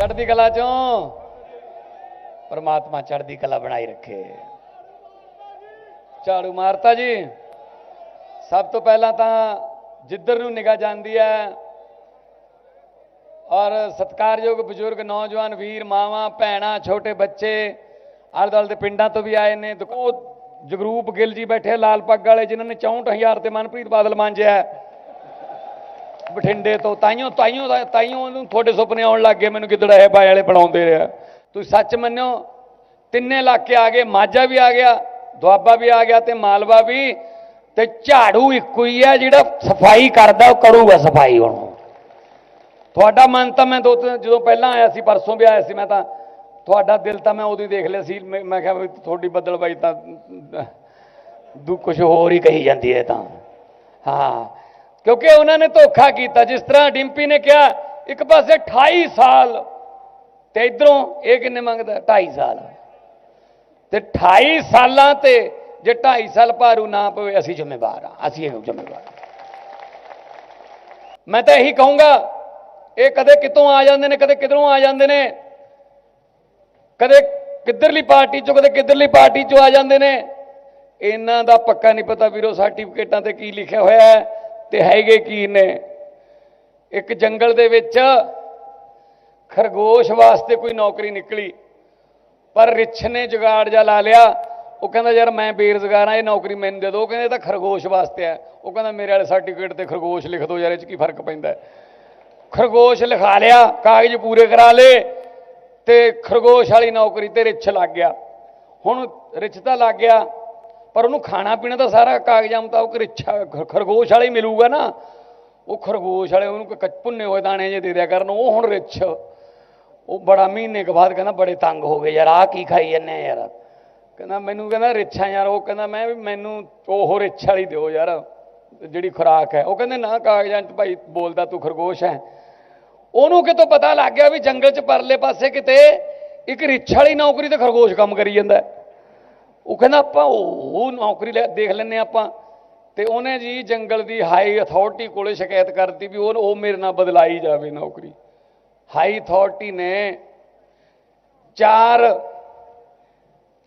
ਚੜ੍ਹਦੀ ਕਲਾ ਚੋਂ। ਪਰਮਾਤਮਾ ਚੜ੍ਹਦੀ ਕਲਾ ਬਣਾਈ ਰੱਖੇ। ਝਾੜੂ ਮਾਰਤਾ ਜੀ। ਸਭ ਤੋਂ ਪਹਿਲਾਂ ਤਾਂ ਜਿੱਧਰ ਨੂੰ ਨਿਗਾਹ ਜਾਂਦੀ ਹੈ ਔਰ ਸਤਿਕਾਰਯੋਗ ਬਜ਼ੁਰਗ, ਨੌਜਵਾਨ, ਵੀਰ, ਮਾਵਾਂ, ਭੈਣਾਂ, ਛੋਟੇ ਬੱਚੇ ਆਲੇ ਦੁਆਲੇ ਦੇ ਪਿੰਡਾਂ ਤੋਂ ਵੀ ਆਏ ਨੇ। ਉਹ ਜਗਰੂਪ ਗਿੱਲ ਜੀ ਬੈਠੇ ਲਾਲ ਪੱਗ ਵਾਲੇ, ਜਿਨ੍ਹਾਂ ਨੇ 64000 ਤੇ ਮਨਪ੍ਰੀਤ ਬਾਦਲ ਮਾਂਜਿਆ ਬਠਿੰਡੇ ਤੋਂ ਤਾਈਓ ਤਾਈਓ ਤਾਈਓ ਉਹਨੂੰ ਤੁਹਾਡੇ ਸੁਪਨੇ ਆਉਣ ਲੱਗ ਗਏ, ਮੈਨੂੰ ਗਿੱਦੜਾ ਇਹ ਬਾਈ ਵਾਲੇ ਬਣਾਉਂਦੇ ਰਿਹਾ। ਤੁਸੀਂ ਸੱਚ ਮੰਨਿਓ, ਤਿੰਨੇ ਇਲਾਕੇ ਆ ਗਏ, ਮਾਝਾ ਵੀ ਆ ਗਿਆ, ਦੁਆਬਾ ਵੀ ਆ ਗਿਆ ਤੇ ਮਾਲਵਾ ਵੀ, ਤੇ ਝਾੜੂ ਇੱਕੋ ਹੀ ਹੈ ਜਿਹੜਾ ਸਫ਼ਾਈ ਕਰਦਾ, ਉਹ ਕਰੂਗਾ ਸਫ਼ਾਈ ਹੁਣ। ਤੁਹਾਡਾ ਮਨ ਤਾਂ ਮੈਂ ਦੋ ਤਿੰਨ, ਜਦੋਂ ਪਹਿਲਾਂ ਆਇਆ ਸੀ, ਪਰਸੋਂ ਵੀ ਆਇਆ ਸੀ, ਮੈਂ ਤਾਂ ਤੁਹਾਡਾ ਦਿਲ ਤਾਂ ਮੈਂ ਉਦੋਂ ਹੀ ਦੇਖ ਲਿਆ ਸੀ, ਮੈਂ ਕਿਹਾ ਵੀ ਤੁਹਾਡੀ ਬੱਦਲਬਾਈ ਤਾਂ ਦੂ ਕੁਝ ਹੋਰ ਹੀ ਕਹੀ ਜਾਂਦੀ ਹੈ ਤਾਂ। ਹਾਂ ਕਿਉਂਕਿ ਉਹਨਾਂ ਨੇ ਧੋਖਾ ਕੀਤਾ। ਜਿਸ ਤਰ੍ਹਾਂ ਡਿੰਪੀ ਨੇ ਕਿਹਾ, ਇੱਕ ਪਾਸੇ 28 ਸਾਲ ਤੇ ਇਧਰੋਂ ਇਹ ਕਿੰਨੇ ਮੰਗਦਾ? 2.5 ਸਾਲ। ਤੇ 28 ਸਾਲਾਂ ਤੇ ਜੇ 2.5 ਸਾਲ ਭਾਰੂ ਨਾ ਪਵੇ, ਅਸੀਂ ਜ਼ਿੰਮੇਵਾਰ ਆ ਅਸੀਂ ਇਹ ਜ਼ਿੰਮੇਵਾਰ ਮੈਂ ਤਾਂ ਇਹੀ ਕਹੂੰਗਾ, ਇਹ ਕਦੇ ਕਿਤੋਂ ਆ ਜਾਂਦੇ ਨੇ, ਕਦੇ ਕਿਧਰੋਂ ਆ ਜਾਂਦੇ ਨੇ। ਕਦੇ ਕਿੱਧਰਲੀ ਪਾਰਟੀ ਚੋਂ, ਕਦੇ ਕਿੱਧਰਲੀ ਪਾਰਟੀ ਚੋਂ ਆ ਜਾਂਦੇ ਨੇ। ਇਹਨਾਂ ਦਾ ਪੱਕਾ ਨਹੀਂ ਪਤਾ ਵੀਰੋ, ਸਰਟੀਫਿਕੇਟਾਂ ਤੇ ਕੀ ਲਿਖਿਆ ਹੋਇਆ ਹੈ। ਤੇ ਹੈਗੇ ਕੀ ਨੇ? ਇੱਕ ਜੰਗਲ ਦੇ ਵਿੱਚ ਖਰਗੋਸ਼ ਵਾਸਤੇ ਕੋਈ ਨੌਕਰੀ ਨਿਕਲੀ, ਪਰ ਰਿੱਛ ਨੇ ਜੁਗਾੜ ਜਾ ਲਾ ਲਿਆ। ਉਹ ਕਹਿੰਦਾ, ਯਾਰ ਮੈਂ ਬੇਰੁਜ਼ਗਾਰ ਆ ਇਹ ਨੌਕਰੀ ਮੈਨੂੰ ਦੇ ਦਿਓ। ਉਹ ਕਹਿੰਦੇ, ਇਹ ਤਾਂ ਖਰਗੋਸ਼ ਵਾਸਤੇ ਆ ਉਹ ਕਹਿੰਦਾ, ਮੇਰੇ ਵਾਲੇ ਸਰਟੀਫਿਕੇਟ ਤੇ ਖਰਗੋਸ਼ ਲਿਖ ਦਿਓ ਯਾਰ, ਇਹ ਚ ਕੀ ਫ਼ਰਕ ਪੈਂਦਾ ਖਰਗੋਸ਼ ਲਿਖਾ ਲਿਆ, ਕਾਗਜ਼ ਪੂਰੇ ਕਰਾ ਲੇ ਤੇ ਖਰਗੋਸ਼ ਵਾਲੀ ਨੌਕਰੀ ਤੇ ਰਿੱਛ ਲੱਗ ਗਿਆ। ਹੁਣ ਰਿੱਛ ਤਾਂ ਲੱਗ ਗਿਆ ਪਰ ਉਹਨੂੰ ਖਾਣਾ ਪੀਣਾ ਤਾਂ ਸਾਰਾ ਕਾਗਜ਼ਾਂ ਮੁਤਾਬਕ ਰਿੱਛਾ ਖਰਗੋਸ਼ ਵਾਲਾ ਹੀ ਮਿਲੂਗਾ ਨਾ। ਉਹ ਖਰਗੋਸ਼ ਵਾਲੇ ਉਹਨੂੰ ਕੋਈ ਭੁੰਨੇ ਹੋਏ ਦਾਣੇ ਜੇ ਦੇ ਦਿਆ ਕਰਨ, ਉਹ ਹੁਣ ਰਿੱਛ ਉਹ ਬੜਾ ਮਹੀਨੇ ਕੁ ਬਾਅਦ ਕਹਿੰਦਾ ਬੜੇ ਤੰਗ ਹੋ ਗਏ ਯਾਰ, ਆਹ ਕੀ ਖਾਈ ਜੰਨੇ ਆ ਯਾਰ। ਕਹਿੰਦਾ ਮੈਨੂੰ ਕਹਿੰਦਾ ਰਿੱਛਾ ਯਾਰ, ਉਹ ਕਹਿੰਦਾ ਮੈਂ ਵੀ ਮੈਨੂੰ ਉਹ ਰਿੱਛ ਵਾਲੀ ਦਿਓ ਯਾਰ, ਜਿਹੜੀ ਖੁਰਾਕ ਹੈ। ਉਹ ਕਹਿੰਦੇ ਨਾ ਕਾਗਜ਼ਾਂ 'ਚ ਭਾਈ ਬੋਲਦਾ ਤੂੰ ਖਰਗੋਸ਼ ਹੈ। ਉਹਨੂੰ ਕਿਤੋਂ ਪਤਾ ਲੱਗ ਗਿਆ ਵੀ ਜੰਗਲ 'ਚ ਪਰਲੇ ਪਾਸੇ ਕਿਤੇ ਇੱਕ ਰਿੱਛ ਵਾਲੀ ਨੌਕਰੀ ਤੇ ਖਰਗੋਸ਼ ਕੰਮ ਕਰੀ ਜਾਂਦਾ ਹੈ। ਉਹ ਕਹਿੰਦਾ ਆਪਾਂ ਉਹ ਨੌਕਰੀ ਲੈ ਦੇਖ ਲੈਨੇ ਆਪਾਂ। ਤੇ ਉਹਨੇ ਜੀ ਜੰਗਲ ਦੀ ਹਾਈ ਅਥਾਰਟੀ ਕੋਲੇ ਸ਼ਿਕਾਇਤ ਕਰਤੀ ਵੀ ਉਹ ਉਹ ਮੇਰੇ ਨਾਲ ਬਦਲਾਈ ਜਾਵੇ ਨੌਕਰੀ। ਹਾਈ ਅਥਾਰਟੀ ਨੇ ਚਾਰ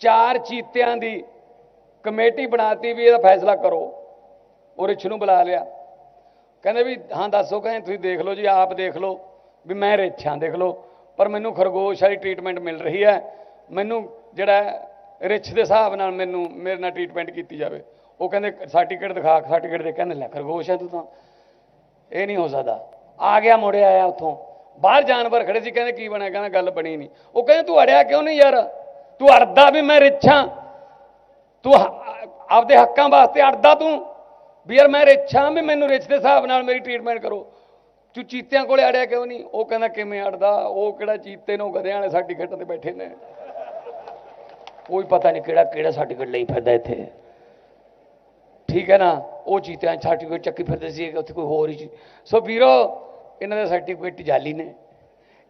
ਚਾਰ ਚੀਤਿਆਂ ਦੀ ਕਮੇਟੀ ਬਣਾਤੀ ਵੀ ਇਹਦਾ ਫੈਸਲਾ ਕਰੋ। ਉਹ ਰਿਛ ਨੂੰ ਬੁਲਾ ਲਿਆ। ਕਹਿੰਦੇ ਵੀ ਹਾਂ ਦੱਸੋ ਕਹਿੰਦੇ ਤੁਸੀਂ ਦੇਖ ਲਓ ਜੀ, ਆਪ ਦੇਖ ਲਓ ਵੀ ਮੈਂ ਰਿਛਾਂ ਦੇਖ ਲਓ। ਪਰ ਮੈਨੂੰ ਖਰਗੋਸ਼ ਵਾਲੀ ਟ੍ਰੀਟਮੈਂਟ ਮਿਲ ਰਹੀ ਹੈ। ਮੈਨੂੰ ਜਿਹੜਾ ਰਿਛ ਦੇ ਹਿਸਾਬ ਨਾਲ ਮੈਨੂੰ, ਮੇਰੇ ਨਾਲ ਟ੍ਰੀਟਮੈਂਟ ਕੀਤੀ ਜਾਵੇ। ਉਹ ਕਹਿੰਦੇ ਸਰਟੀਫਿਕੇਟ ਦਿਖਾ ਸਰਟੀਫਿਕੇਟ ਦੇ ਕਹਿੰਦੇ, ਲੈ ਖਰਗੋਸ਼ ਹੈ ਤੂੰ ਤਾਂ। ਇਹ ਨਹੀਂ ਹੋ ਸਕਦਾ। ਆ ਗਿਆ ਮੁੜਿਆ ਆਇਆ ਉੱਥੋਂ। ਬਾਹਰ ਜਾਨਵਰ ਖੜੇ ਸੀ, ਕਹਿੰਦੇ, ਕੀ ਬਣਿਆ? ਕਹਿੰਦਾ, ਗੱਲ ਬਣੀ ਨਹੀਂ। ਉਹ ਕਹਿੰਦੇ, ਤੂੰ ਅੜਿਆ ਕਿਉਂ ਨਹੀਂ ਯਾਰ? ਤੂੰ ਅੜਦਾ ਵੀ ਮੈਂ ਰਿਛਾਂ ਤੂੰ ਆਪਦੇ ਹੱਕਾਂ ਵਾਸਤੇ ਅੜਦਾ ਤੂੰ। ਵੀ ਯਾਰ, ਮੈਂ ਰਿਛਾਂ ਵੀ ਮੈਨੂੰ ਰਿਛ ਦੇ ਹਿਸਾਬ ਨਾਲ ਮੇਰੀ ਟ੍ਰੀਟਮੈਂਟ ਕਰੋ। ਤੂੰ ਚੀਤਿਆਂ ਕੋਲੇ ਅੜਿਆ ਕਿਉਂ ਨਹੀਂ? ਉਹ ਕਹਿੰਦਾ, ਕਿਵੇਂ ਅੜਦਾ? ਉਹ ਕਿਹੜਾ ਚੀਤੇ ਨੂੰ? ਗਧਿਆਂ ਵਾਲੇ ਸਾਡੀ ਸਰਟੀਫਿਕੇਟ ਤੇ ਬੈਠੇ ਨੇ। ਕੋਈ ਪਤਾ ਨਹੀਂ ਕਿਹੜਾ ਕਿਹੜਾ ਸਰਟੀਫਿਕੇਟ ਲਈ ਫਿਰਦਾ ਇੱਥੇ। ਠੀਕ ਹੈ ਨਾ? ਉਹ ਚੀਤਿਆਂ ਸਰਟੀਫਿਕੇਟ ਚੱਕੀ ਫਿਰਦੇ ਸੀ ਉੱਥੇ ਕੋਈ ਹੋਰ ਹੀ ਚੀਜ਼ ਸੋ ਵੀਰੋ, ਇਹਨਾਂ ਦੇ ਸਰਟੀਫਿਕੇਟ ਜਾਲੀ ਨੇ।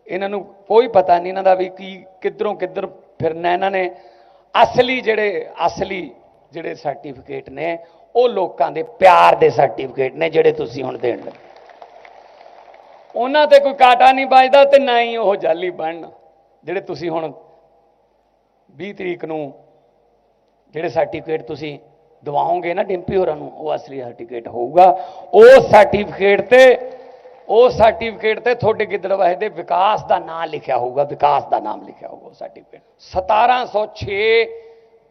ਇਹਨਾਂ ਨੂੰ ਕੋਈ ਪਤਾ ਨਹੀਂ ਇਹਨਾਂ ਦਾ ਵੀ ਕੀ, ਕਿੱਧਰੋਂ ਕਿੱਧਰ ਫਿਰਨਾ ਇਹਨਾਂ ਨੇ। ਅਸਲੀ ਜਿਹੜੇ ਅਸਲੀ ਜਿਹੜੇ ਸਰਟੀਫਿਕੇਟ ਨੇ, ਉਹ ਲੋਕਾਂ ਦੇ ਪਿਆਰ ਦੇ ਸਰਟੀਫਿਕੇਟ ਨੇ ਜਿਹੜੇ ਤੁਸੀਂ ਹੁਣ ਦੇਣ ਲੱਗੇ। ਉਹਨਾਂ ਤੇ ਕੋਈ ਕਾਟਾ ਨਹੀਂ ਵੱਜਦਾ ਤੇ ਨਾ ਹੀ ਉਹ ਜਾਲੀ ਬਣਨ। ਜਿਹੜੇ ਤੁਸੀਂ ਹੁਣ 20 ਤਰੀਕ ਨੂੰ ਜਿਹੜੇ ਸਰਟੀਫਿਕੇਟ ਤੁਸੀਂ ਦਵਾਓਗੇ ਨਾ ਡਿੰਪੀ ਹੋਰਾਂ ਨੂੰ, ਉਹ ਅਸਲੀ ਸਰਟੀਫਿਕੇਟ ਹੋਊਗਾ। ਉਹ ਸਰਟੀਫਿਕੇਟ ਤੇ, ਉਹ ਸਰਟੀਫਿਕੇਟ ਤੇ ਤੁਹਾਡੇ ਗਿੱਦੜਵਾਹੇ ਦੇ ਵਿਕਾਸ ਦਾ ਨਾਮ ਲਿਖਿਆ ਹੋਊਗਾ, ਵਿਕਾਸ ਦਾ ਨਾਮ ਲਿਖਿਆ ਹੋਊਗਾ ਉਹ ਸਰਟੀਫਿਕੇਟ 1706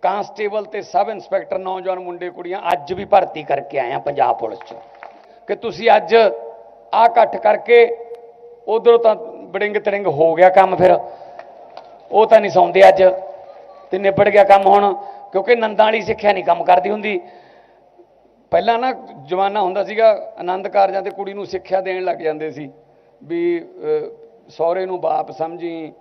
ਕਾਂਸਟੇਬਲ ਤੇ ਸਬ ਇੰਸਪੈਕਟਰ ਨੌਜਵਾਨ ਮੁੰਡੇ ਕੁੜੀਆਂ ਅੱਜ ਵੀ ਭਰਤੀ ਕਰਕੇ ਆਏ ਆ ਪੰਜਾਬ ਪੁਲਿਸ 'ਚ। ਕਿ ਤੁਸੀਂ ਅੱਜ ਆ ਇਕੱਠ ਕਰਕੇ ਉਧਰੋਂ ਤਾਂ ਬੜਿੰਗ ਤੜਿੰਗ ਹੋ ਗਿਆ ਕੰਮ ਫਿਰ। ਉਹ ਤਾਂ ਨਹੀਂ ਸੌਂਦੇ ਅੱਜ। ਤੇ ਨਿਬੜ ਗਿਆ ਕੰਮ ਹੁਣ, ਕਿਉਂਕਿ ਨੰਦਾਂ ਵਾਲੀ ਸਿੱਖਿਆ ਨਹੀਂ ਕੰਮ ਕਰਦੀ ਹੁੰਦੀ। ਪਹਿਲਾਂ ਨਾ ਜਮਾਨਾ ਹੁੰਦਾ ਸੀਗਾ, ਆਨੰਦ ਕਾਰਜਾਂ ਤੇ ਕੁੜੀ ਨੂੰ ਸਿੱਖਿਆ ਦੇਣ ਲੱਗ ਜਾਂਦੇ ਸੀ। ਵੀ ਸਹੁਰੇ ਨੂੰ ਬਾਪ ਸਮਝੀ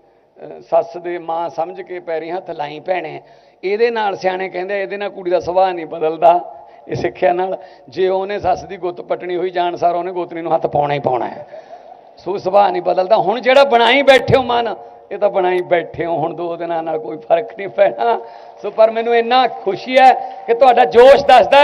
ਸੱਸ ਦੇ ਮਾਂ ਸਮਝ ਕੇ ਪੈਰੀ ਹੱਥ ਲਾਈ ਭੈਣੇ। ਇਹਦੇ ਨਾਲ ਸਿਆਣੇ ਕਹਿੰਦੇ, ਇਹਦੇ ਨਾਲ ਕੁੜੀ ਦਾ ਸੁਭਾਅ ਨਹੀਂ ਬਦਲਦਾ ਇਹ ਸਿੱਖਿਆ ਨਾਲ। ਜੇ ਉਹਨੇ ਸੱਸ ਦੀ ਗੁੱਤ ਪਟਣੀ ਹੋਈ ਜਾਣ ਸਾਰ ਉਹਨੇ ਗੋਤਰੀ ਨੂੰ ਹੱਥ ਪਾਉਣਾ ਹੀ ਪਾਉਣਾ ਹੈ। ਸੋ ਸੁਭਾਅ ਨਹੀਂ ਬਦਲਦਾ। ਹੁਣ ਜਿਹੜਾ ਬਣਾਈ ਬੈਠੇ ਹੋ ਮਨ, ਇਹ ਤਾਂ ਬਣਾਈ ਬੈਠੇ ਹੋ। ਹੁਣ ਦੋ ਦਿਨਾਂ ਨਾਲ ਕੋਈ ਫ਼ਰਕ ਨਹੀਂ ਪੈਣਾ। ਸੋ ਪਰ ਮੈਨੂੰ ਇੰਨਾ ਖੁਸ਼ੀ ਹੈ ਕਿ ਤੁਹਾਡਾ ਜੋਸ਼ ਦੱਸਦਾ